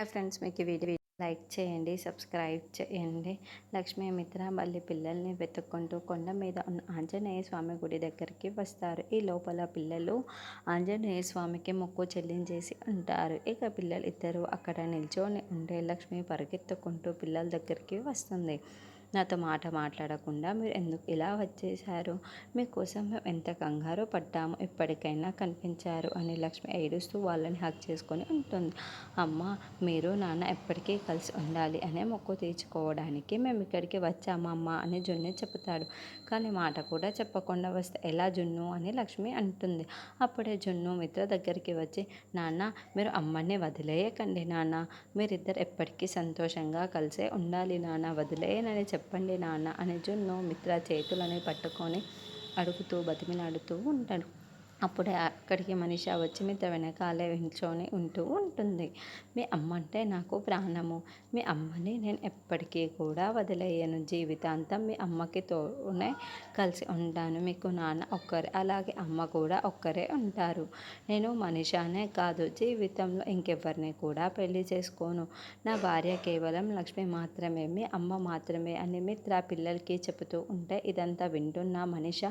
Friends మీకు video like చేయండి subscribe చేయండి. లక్ష్మీ మిత్ర మళ్ళీ పిల్లల్ని వెతుక్కుంటూ కొండ మీద ఉన్న ఆంజనేయ స్వామి గుడి దగ్గరికి వస్తారు. ఈ లోపల పిల్లలు ఆంజనేయ స్వామికి మొక్కు చెల్లించేసి ఉంటారు. ఇక పిల్లలు ఇద్దరు అక్కడ నిల్చొని ఉండే లక్ష్మి పరిగెత్తుకుంటూ పిల్లల దగ్గరికి వస్తుంది. నాతో మాట మాట్లాడకుండా మీరు ఎందుకు ఇలా వచ్చేశారు? మీకోసం మేము ఎంత కంగారు పడ్డాము ఇప్పటికైనా కనిపించారు అని లక్ష్మి ఏడుస్తూ వాళ్ళని హక్ చేసుకొని ఉంటుంది. అమ్మ మీరు నాన్న ఎప్పటికీ కలిసి ఉండాలి అనే మొక్కు తీర్చుకోవడానికి మేము ఇక్కడికి వచ్చామమ్మ అని జున్ను చెప్తాడు కానీ మాట కూడా చెప్పకుండా వస్తే ఎలా జున్ను అని లక్ష్మి అంటుంది. అప్పుడే జున్ను మిత్ర దగ్గరికి వచ్చి నాన్న మీరు అమ్మని వదిలేయకండి నాన్న. మీరిద్దరు ఎప్పటికీ సంతోషంగా కలిసే ఉండాలి నాన్న వదిలేయనని చెప్పండి నాన్న అని జున్ను మిత్ర చేతులని పట్టుకొని అడుగుతూ బతిమిలాడుతూ ఉంటాడు. అప్పుడే అక్కడికి మనిషి వచ్చి మిత్ర వెనకాలే నిల్చొని ఉంటూ ఉంటుంది. మీ అమ్మ అంటే నాకు ప్రాణము. మీ అమ్మని నేను ఎప్పటికీ కూడా వదిలేయను. జీవితాంతం మీ అమ్మకి తోనే కలిసి ఉంటాను. మీకు నాన్న ఒక్కరే అలాగే అమ్మ కూడా ఒక్కరే ఉంటారు. నేను మనిషానే కాదు. జీవితంలో ఇంకెవరిని కూడా పెళ్ళి చేసుకోను. నా భార్య కేవలం లక్ష్మి మాత్రమే. మీ అమ్మ మాత్రమే అని మిత్ర పిల్లలకి చెబుతూ ఉంటే ఇదంతా వింటున్న మనిష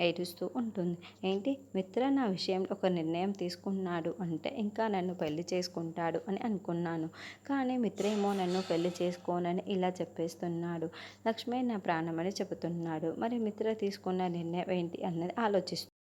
ఏడుస్తూ ఉంటుంది. ఏంటి? మిత్ర నా విషయంలో ఒక నిర్ణయం తీసుకున్నాడు అంటే ఇంకా నన్ను పెళ్ళి చేసుకుంటాడు అని అనుకున్నాను. కానీ మిత్ర ఏమో నన్ను పెళ్ళి చేసుకోనని ఇలా చెప్పేస్తున్నాడు. లక్ష్మి నా ప్రాణమని చెబుతున్నాడు. మరి మిత్ర తీసుకున్న నిర్ణయం ఏంటి? అన్నది ఆలోచిస్తూ